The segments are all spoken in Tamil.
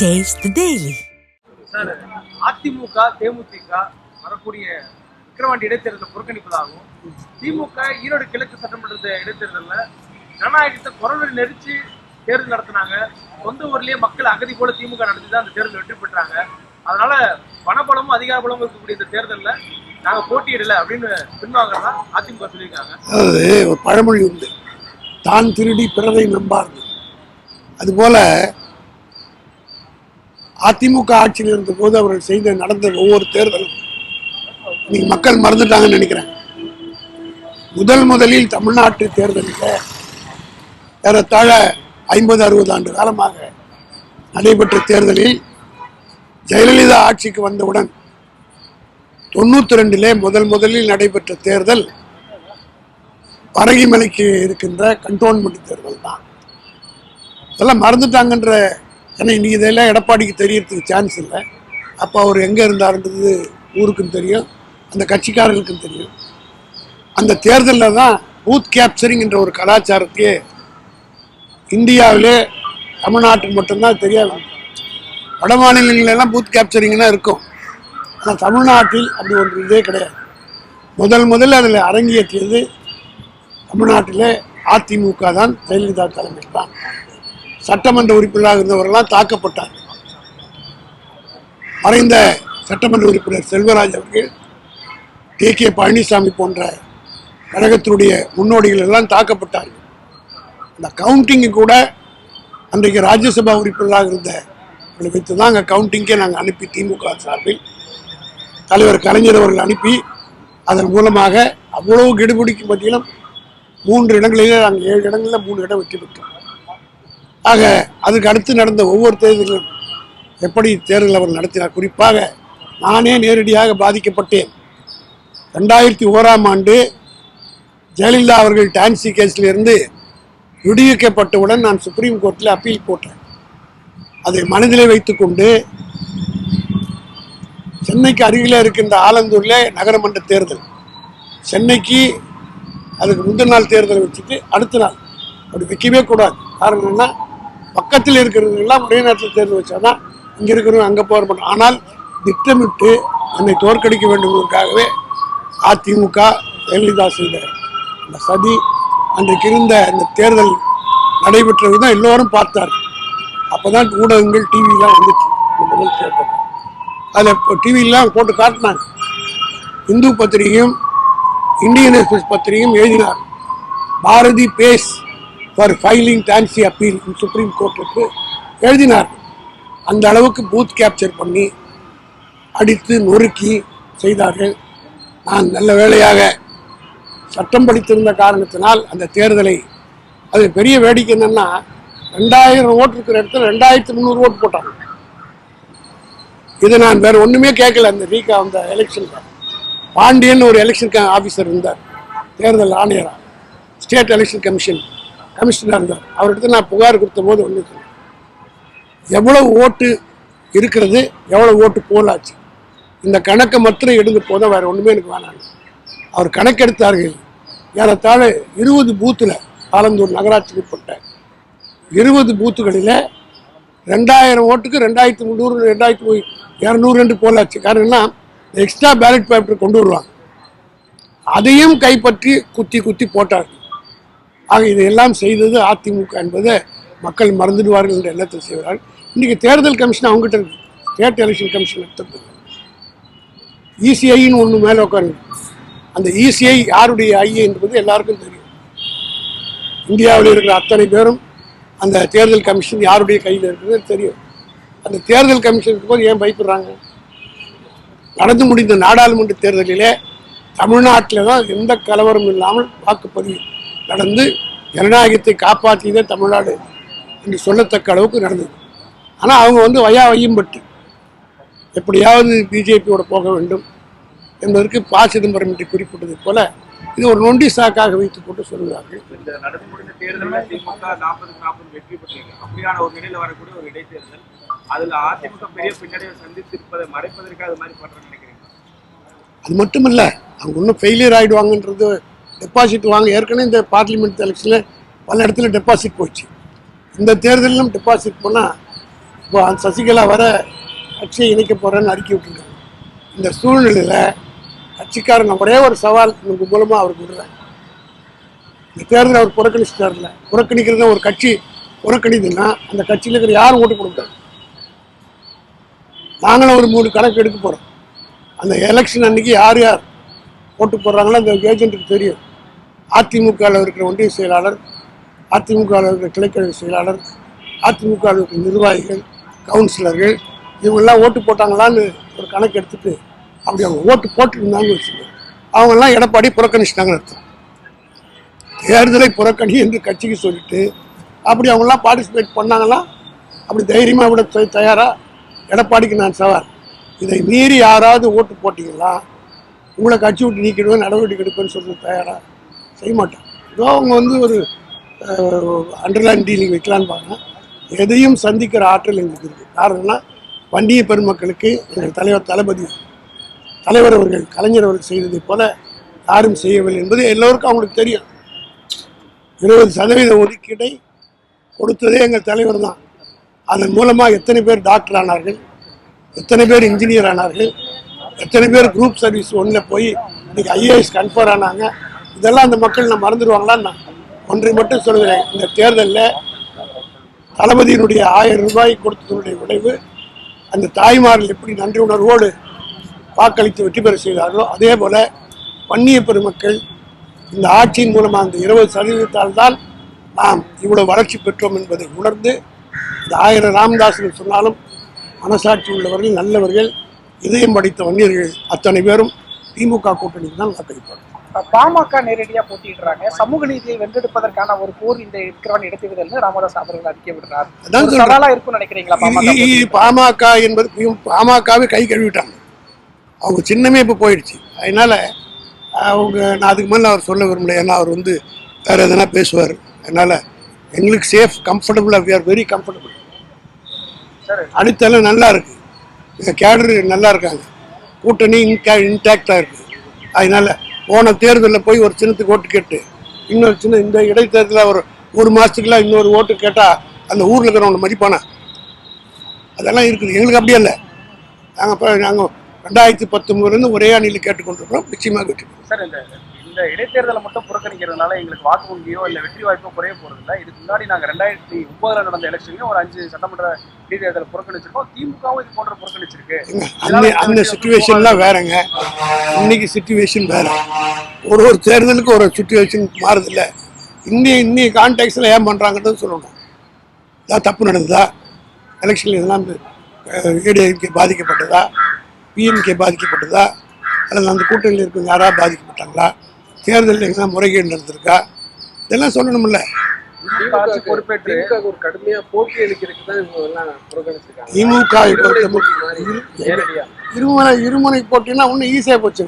Taste the Daily. Sir AIADMK DMDK வரக்கூடிய விக்கிரவாண்டி இடைத்தேர்தலை புறக்கணிப்பதாகவும் திமுக ஈரோடு கிழக்கு சட்டமன்ற இடைத்தேர்தலில் ஜனநாயகத்தை குரல் நெரிச்சு தேர்தல் நடத்தினாங்க. சொந்த ஊர்லயே மக்கள் அகதி போல திமுக நடத்தி தான் அந்த தேர்தல் வெற்றி பெற்றாங்க. அதனால பணபலமும் அதிகார பலமும் இருக்கக்கூடிய இந்த தேர்தலில் நாங்க போட்டியிடல அப்படின்னு பின்வாங்கறதா அதிமுக சொல்லியிருக்காங்க. அதாவது ஒரு பழமொழி உண்டு. தான் திருடி பிறரை நம்பார்கள். அதுபோல அதிமுக ஆட்சியில் இருந்தபோது அவர்கள் செய்த நடந்த ஒவ்வொரு தேர்தலும் இன்னைக்கு மக்கள் மறந்துட்டாங்கன்னு நினைக்கிறேன். முதல் முதலில் தமிழ்நாட்டு தேர்தலில் ஏறத்தாழ ஐம்பது அறுபது ஆண்டு காலமாக நடைபெற்ற தேர்தலில் ஜெயலலிதா ஆட்சிக்கு வந்தவுடன் தொண்ணூற்றி ரெண்டிலே முதல் முதலில் நடைபெற்ற தேர்தல் பரகிமலைக்கு இருக்கின்ற கண்டோன்மெண்ட் தேர்தல் தான் இதெல்லாம் மறந்துட்டாங்கன்ற ஏன்னா இன்றைக்கி இதெல்லாம் எடப்பாடிக்கு தெரியறதுக்கு சான்ஸ் இல்லை. அப்போ அவர் எங்கே இருந்தாருன்றது ஊருக்கும் தெரியும் அந்த கட்சிக்காரர்களுக்கும் தெரியும். அந்த தேர்தலில் தான் பூத் கேப்சரிங் என்ற ஒரு கலாச்சாரத்தையே இந்தியாவிலே தமிழ்நாட்டுக்கு மட்டும்தான் தெரியாது வட மாநிலங்களெல்லாம் பூத் கேப்சரிங்னா இருக்கும். ஆனால் தமிழ்நாட்டில் அப்படி ஒன்று இதே கிடையாது. முதல் முதல்ல அதில் அரங்கேற்றியது தமிழ்நாட்டிலே அதிமுக தான் ஜெயலலிதா தலைமை தான் சட்டமன்ற உறுப்பினராக இருந்தவர்கள்லாம் தாக்கப்பட்டார். மறைந்த சட்டமன்ற உறுப்பினர் செல்வராஜ் அவர்கள் கே. கே. பழனிசாமி போன்ற கழகத்தினுடைய முன்னோடிகள் எல்லாம் தாக்கப்பட்டார்கள். அந்த கவுண்டிங்கு கூட அன்றைக்கு ராஜ்யசபா உறுப்பினராக இருந்த வைத்து தான் அங்கே கவுண்டிங்கே நாங்கள் அனுப்பி திமுக சார்பில் தலைவர் கலைஞர் அவர்கள் அனுப்பி அதன் மூலமாக அவ்வளவு கெடுபிடிக்கும் பட்டியலும் மூன்று இடங்களிலே நாங்கள் ஏழு இடங்களில் மூணு இடம் வெற்றி பெற்றோம் ஆக அதுக்கு அடுத்து நடந்த ஒவ்வொரு தேர்தலும் எப்படி தேர்தல் அவர் நடத்தினார். குறிப்பாக நானே நேரடியாக பாதிக்கப்பட்டேன். ரெண்டாயிரத்தி ஓராம் ஆண்டு ஜெயலலிதா அவர்கள் டான்சி கேஸில் இருந்து விடுவிக்கப்பட்டவுடன் நான் சுப்ரீம் கோர்ட்டில் அப்பீல் போட்டேன். அதை மனதிலே வைத்துக்கொண்டு சென்னைக்கு அருகில் இருக்கின்ற ஆலந்தூரில் நகரமன்ற தேர்தல். சென்னைக்கு அதுக்கு முந்தின நாள் தேர்தலை வச்சுட்டு அடுத்த நாள். அப்படி வைக்கவே கூடாது. காரணம் என்ன? பக்கத்தில் இருக்கிறவங்கெல்லாம் ஒரே நேரத்தில் தேர்தல் வச்சாதான் இங்கே இருக்கிறவங்க அங்கே போக மாட்டோம் ஆனால் திட்டமிட்டு என்னை தோற்கடிக்க வேண்டும்வதற்காகவே அதிமுக ஜெயலலிதா செய்த அந்த சதி அன்றைக்கு இருந்த அந்த தேர்தல் நடைபெற்ற விதம் எல்லோரும் பார்த்தார். அப்பதான் ஊடகங்கள் டிவிலாம் வந்துச்சு. இந்த முதல் தேர்தல் அதில் இப்போ டிவிலாம் போட்டு காட்டினாங்க. இந்து பத்திரிகையும் இந்தியன் எக்ஸ்பிரஸ் பத்திரிகையும் எழுதினார். Bharathi pays for filing TANSI appeal supreme கோர்ட்டுக்கு எழுதினார் அந்த அளவுக்கு பூத் கேப்சர் பண்ணி அடித்து நொறுக்கி செய்தார்கள். நான் நல்ல வேளையாக சட்டம் படித்திருந்த காரணத்தினால் அந்த தேர்தலை அது பெரிய வேடிக்கை என்னென்னா ரெண்டாயிரம் ஓட்டு இருக்கிற இடத்துல ரெண்டாயிரத்தி முந்நூறு ஓட்டு போட்டாங்க. இது நான் வேறு ஒன்றுமே கேட்கல அந்த ரீகா அந்த எலெக்ஷன் பாண்டியன் ஒரு எலெக்ஷன் ஆஃபீஸர் இருந்தார். தேர்தல் ஆணையரா. ஸ்டேட் எலெக்ஷன் கமிஷன் கமிஷனராக இருந்தார். அவர்கிட்ட நான் புகார் கொடுத்த போது ஒன்று எவ்வளவு ஓட்டு இருக்கிறது எவ்வளவு ஓட்டு போலாச்சு. இந்த கணக்கை மட்டும் எடுத்து போதும் வேறு ஒன்றுமே எனக்கு வேணாம். அவர் கணக்கெடுத்தார்கள். ஏறத்தாழ இருபது பூத்தில் ஆலந்தூர் நகராட்சிக்கு உட்பட்ட இருபது பூத்துகளில் ரெண்டாயிரம் ஓட்டுக்கு ரெண்டாயிரத்தி முந்நூறு ரெண்டாயிரத்தி இரநூறு ரெண்டு போலாச்சு. காரணம் எக்ஸ்ட்ரா பேலட் பேப்பர் கொண்டு வருவாங்க. அதையும் கைப்பற்றி குத்தி குத்தி போட்டார்கள். ஆக இதையெல்லாம் செய்தது அதிமுக என்பதை மக்கள் மறந்துடுவார்கள் என்ற எண்ணத்தில் செய்வார்கள். இன்றைக்கி தேர்தல் கமிஷன் அவங்ககிட்ட இருக்குது ஸ்டேட் எலெக்ஷன் கமிஷன் எடுத்துருக்கு இசிஐன்னு ஒன்று மேலே உட்காந்து அந்த இசிஐ யாருடைய ஐஏ என்பது எல்லாருக்கும் தெரியும். இந்தியாவில் இருக்கிற அத்தனை பேரும் அந்த தேர்தல் கமிஷன் யாருடைய கையில் இருக்கிறது தெரியும். அந்த தேர்தல் கமிஷனுக்கு போது ஏன் பயப்படுறாங்க? நடந்து முடிந்த நாடாளுமன்ற தேர்தலிலே தமிழ்நாட்டில் தான் எந்த கலவரம் இல்லாமல் வாக்குப்பதிவு நடந்து ஜனநாயகத்தை காப்பாற்றியதே தமிழ்நாடு என்று சொல்லத்தக்க அளவுக்கு நடந்தது. ஆனால் அவங்க வந்து வயா வையும்பட்டு எப்படியாவது பிஜேபியோட போக வேண்டும் என்பதற்கு ப. சிதம்பரம் என்று குறிப்பிட்டது போல இது ஒரு நொண்டி சாக்காக வைத்துக் கொண்டு சொல்கிறார்கள் இந்த நடந்து முடிந்த தேர்தலில் திமுக நாற்பதுக்கு நாற்பது வெற்றி பெற்றிருக்கு. அப்படியான ஒரு நிலையில வரக்கூடிய ஒரு இடைத்தேர்தல். அதுல அதிமுக பெரிய பின்னடைவை சந்தித்து இருப்பதை மறைப்பதற்கு அது மாதிரி பண்றேன்னு நினைக்கிறீங்க அது மட்டும் இல்லை அவங்க இன்னும் ஃபெயிலியர் ஆகிடுவாங்கன்றது டெபாசிட் வாங்க. ஏற்கனவே இந்த பார்லிமெண்ட் எலெக்ஷனில் பல இடத்துல டெபாசிட் போச்சு. இந்த தேர்தலிலும் டெபாசிட் போனால் இப்போ அந்த சசிகலா வர கட்சியை இணைக்க போகிறேன்னு அறிக்கை விட்டுருக்காங்க. இந்த சூழ்நிலையில் கட்சிக்காரங்க ஒரே ஒரு சவால் உங்க மூலமாக அவருக்கு விடுறேன் இந்த தேர்தல் அவர் புறக்கணிச்சிட்டார்ல. புறக்கணிக்கிறது ஒரு கட்சி புறக்கணிதுன்னா அந்த கட்சியில் இருக்கிற யாரும் ஓட்டு கொடுக்காது நாங்களும் ஒரு மூணு கணக்கு எடுக்க போகிறோம் அந்த எலெக்ஷன் அன்னைக்கு யார் யார் ஓட்டு போடுறாங்களோ அந்த ஏஜென்ட்டுக்கு தெரியும். அதிமுகவில் இருக்கிற ஒன்றிய செயலாளர் அதிமுகவில் இருக்கிற கிளைக்கழக செயலாளர் அதிமுகவில் இருக்கிற நிர்வாகிகள் கவுன்சிலர்கள் இவங்கெல்லாம் ஓட்டு போட்டாங்களான்னு ஒரு கணக்கு எடுத்துட்டு அப்படி அவங்க ஓட்டு போட்டுருந்தாங்கன்னு வச்சுக்கோங்க. அவங்கெல்லாம் எடப்பாடி புறக்கணிச்சிட்டாங்கன்னு அர்த்தம். தேர்தலை புறக்கணி என்று கட்சிக்கு சொல்லிட்டு அப்படி அவங்கெல்லாம் பார்ட்டிசிபேட் பண்ணாங்களா அப்படி தைரியமாக விட தயாராக எடப்பாடிக்கு நான் சவால். இதை மீறி யாராவது ஓட்டு போட்டீங்களா? உங்களை கட்சி விட்டு நீக்கிடுவேன் நடவடிக்கை எடுப்பேன்னு சொல்றது தயாராக செய்ய மாட்டேன். ஏதோ அவங்க வந்து ஒரு அண்டர்லைன் டீலிங் வைக்கலான்னு பாருங்க எதையும் சந்திக்கிற ஆற்றல் எங்களுக்கு இருக்குது காரணம்னா வண்டிய பெருமக்களுக்கு எங்கள் தலைவர் தளபதி தலைவர் அவர்கள் கலைஞர் அவர்கள் செய்ததை போல யாரும் செய்யவில்லை என்பது எல்லோருக்கும் அவங்களுக்கு தெரியும். இருபது சதவீத ஒதுக்கீடை கொடுத்ததே எங்கள் தலைவர் தான். அதன் மூலமாக எத்தனை பேர் டாக்டர் ஆனார்கள்? எத்தனை பேர் இன்ஜினியர் ஆனார்கள்? எத்தனை பேர் குரூப் சர்வீஸ் ஒன்றில் போய் இன்றைக்கி ஐஏஎஸ் கன்ஃபர் ஆனாங்க? இதெல்லாம் அந்த மக்கள் நான் மறந்துடுவாங்களான்னு நான் ஒன்றை மட்டும் சொல்கிறேன் இந்த தேர்தலில் தளபதியினுடைய ஆயிரம் ரூபாய் கொடுத்ததனுடைய விளைவு அந்த தாய்மார்கள் எப்படி நன்றி உணர்வோடு வாக்களித்து வெற்றி பெற செய்தார்களோ அதே போல் வன்னிய பெருமக்கள் இந்த ஆட்சியின் மூலமாக அந்த இருபது சதவீதத்தால் தான் நாம் இவ்வளோ வளர்ச்சி பெற்றோம் என்பதை உணர்ந்து இந்த ஆயிரம் ராமதாசன் சொன்னாலும் மனசாட்சி உள்ளவர்கள் நல்லவர்கள் இதயம் படித்த வன்னியர்கள் அத்தனை பேரும் திமுக கூட்டணிக்கு தான் வாக்களிப்பார்கள். பாமக நேரடியா போட்டியிடுறாங்க. சமூக நீதியை வென்றெடுப்பதற்கான ஒரு போர் இந்த இருக்கிறவன் இடத்துவிதல்னு ராமதாஸ் அவர்கள் அறிக்கை விடுறார். அதான் ஒரு சொல்றேன். சவாலா இருக்கும்னு நினைக்கிறீங்களா பாமக என்பது பாமகவே கை கழுவிட்டாங்க. அவங்க சின்னமே இப்போ போயிடுச்சு. அதனால அவங்க நான் அதுக்கு மேலே அவர் சொல்ல விரும்பல. ஏன்னா அவர் வந்து வேற எதனா பேசுவார். அதனால எங்களுக்கு சேஃப் கம்ஃபர்டபுளாக we are very comfortable sir. அடுத்தெல்லாம் நல்லா இருக்கு. இந்த கேடர் நல்லா இருக்காங்க. கூட்டணி இன்டா இன்டாக்டாக இருக்கு. அதனால போன தேர்தலில் போய் ஒரு சின்னத்துக்கு ஓட்டு கேட்டு இன்னொரு சின்ன இந்த இடைத்தேர்தலில் ஒரு ஒரு மாதத்துக்குலாம் இன்னொரு ஓட்டு கேட்டால் அந்த ஊரில் இருக்கிறவங்க மதிப்பானா? அதெல்லாம் இருக்குது. எங்களுக்கு அப்படியே இல்லை நாங்கள் இப்போ நாங்கள் ரெண்டாயிரத்தி பத்தொம்பதுலேருந்து ஒரே அணியில் கேட்டுக்கொண்டிருக்கிறோம். நிச்சயமாக கேட்டுக்கிறோம் சார் இந்த இடைத்தேர்தலை மட்டும் புறக்கணிக்கிறதுனால எங்களுக்கு வாக்கு வங்கியோ இல்ல வெற்றி வாய்ப்போ குறைய போறது இல்ல இதுக்கு முன்னாடி நாங்க ரெண்டாயிரத்தி ஒன்பதுல நடந்த எலெக்ஷன்லயும் ஒரு அஞ்சு சட்டமன்ற இடைத்தேர்தலை புறக்கணிச்சிருக்கோம். திமுகவும் இது போன்ற புறக்கணிச்சிருக்கு. அந்த அந்த சுச்சுவேஷன்லாம் வேறங்க. இன்னைக்கு சுச்சுவேஷன் வேற. ஒரு ஒரு தேர்தலுக்கு ஒரு சுச்சுவேஷன் மாறுதில்ல. இன்னி இன்னி கான்டாக்ட்ஸில் ஏன் பண்ணுறாங்கன்னு சொல்லணும். ஏதாவது தப்பு நடந்ததா? எலெக்ஷனில் இதெல்லாம் ஏடிஎம்கே பாதிக்கப்பட்டதா? பிஎம்கே பாதிக்கப்பட்டதா? அல்லது அந்த கூட்டணியில் இருக்கவங்க யாராவது பாதிக்கப்பட்டாங்களா? தேர்தலில் எங்கன்னா முறைகேடு நடந்திருக்கா? இதெல்லாம் சொல்லணும்ல. திமுக இருமுறை பொறுத்த போட்டி மாதிரி நேரடியா. இருமுனை இருமுனை போட்டினா ஒன்றும் ஈஸியாக போச்சு.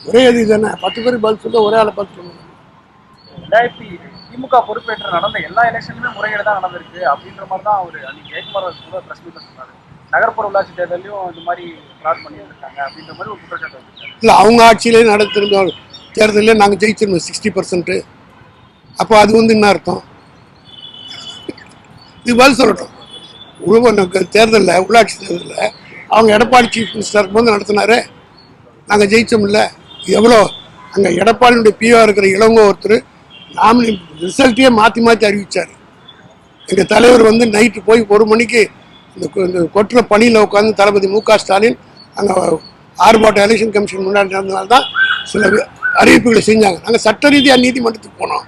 ஒரே இது தானே. பத்து பேருக்கு பதில் சொல்ல ஒரே ஆளை பதில் சொல்லணும். ரெண்டாயிரத்தி திமுக பொறுப்பேற்று நடந்த எல்லா எலெக்ஷனுமே முறைகேடு தான் நடந்திருக்கு அப்படின்ற மாதிரி தான் அவர் அன்னைக்கு ஜெயக்குமார் கூட பிரஸ் மீட்ல சொன்னாரு. நகர்ப்புற உள்ளாட்சி தேர்தலையும் இந்த மாதிரி ஃப்ராட் பண்ணி இருக்காங்க அப்படின்ற மாதிரி ஒரு குற்றச்சாட்டு இல்லை அவங்க ஆட்சியிலே நடத்திருந்த தேர்தலில் நாங்கள் ஜெயிச்சிருந்தோம் சிக்ஸ்டி பர்சன்ட்டு அப்போ அது வந்து என்ன அர்த்தம்? இது பதில் சொல்லட்டும். உழவு தேர்தலில் உள்ளாட்சி தேர்தலில் அவங்க எடப்பாடி சீஃப் மினிஸ்டர் இருக்கும்போது நடத்தினாரு. நாங்கள் ஜெயிச்சோம்ல. எவ்வளோ? அங்கே எடப்பாடியுடைய பிஓ இருக்கிற இளவங்க ஒருத்தர் நாமினி ரிசல்ட்டையே மாற்றி மாற்றி அறிவித்தார் எங்கள் தலைவர் வந்து நைட்டு போய் ஒரு மணிக்கு இந்த கொ- இந்த கொட்டுற பணியில் உட்காந்து தளபதி மு க ஸ்டாலின் அங்கே ஆர்ப்பாட்டம் எலெக்ஷன் கமிஷன் முன்னாடி நடந்தனால தான் சில அறிவிப்புகளை செஞ்சாங்க. நாங்கள் சட்ட ரீதியாக நீதிமன்றத்துக்கு போனோம்.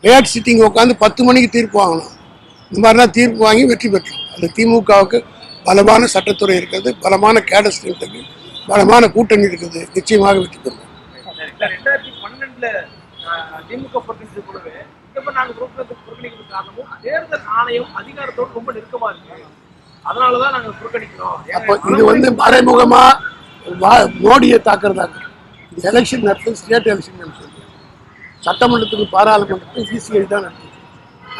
லேட் சிட்டிங் உட்காந்து பத்து மணிக்கு தீர்ப்பு வாங்கினோம். இந்த மாதிரிலாம் தீர்ப்பு வாங்கி வெற்றி பெற்றோம். அது திமுகவுக்கு பலமான சட்டத்துறை இருக்கிறது பலமான கேடர் ஸ்ட்ரென்த் இருக்கு பலமான கூட்டணி இருக்குது. நிச்சயமாக வெற்றி பெறுவோம். இல்ல ரெண்டாயிரத்தி பன்னெண்டுல திமுக புறக்கணிக்கிறது காரணமும் தேர்தல் ஆணையம் அதிகாரத்தோடு ரொம்ப இருக்கு. புறக்கணிக்கிறோம். அப்போ இது வந்து மறைமுகமா வா- மோடியை தாக்குறதாங்க இந்த எலெக்ஷன் நடத்துது ஸ்டேட் எலெக்ஷன் நடத்துது சட்டமன்றத்துக்கு பாராளுமன்றத்துக்கு சிசிஐ தான் நடத்துது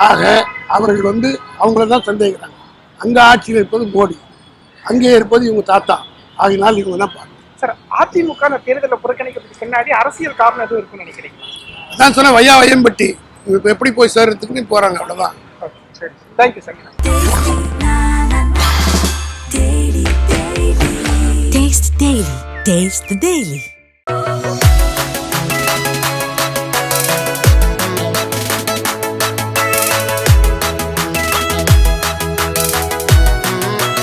ஆக அவர்கள் வந்து அவங்கள தான் சந்தேகிக்கிறாங்க. அங்கே ஆட்சியில் இருப்பது மோடி அங்கே இருப்பது இவங்க தாத்தா. ஆகினால் இவங்க தான் பார்க்கணும் சார் அதிமுக அந்த தேர்தலை புறக்கணிக்கிறதுக்கு பின்னாடி அரசியல் காரணம் எதுவும் இருக்குன்னு நினைக்கிறீங்களா? அதான் சொன்னேன் வையா வையம்பட்டி. இவங்க இப்போ எப்படி போய் சேர்றதுக்குன்னு போகிறாங்க அவ்வளோதான் சரி. Thank you Sangeetha Taste the Daily. Taste the Daily.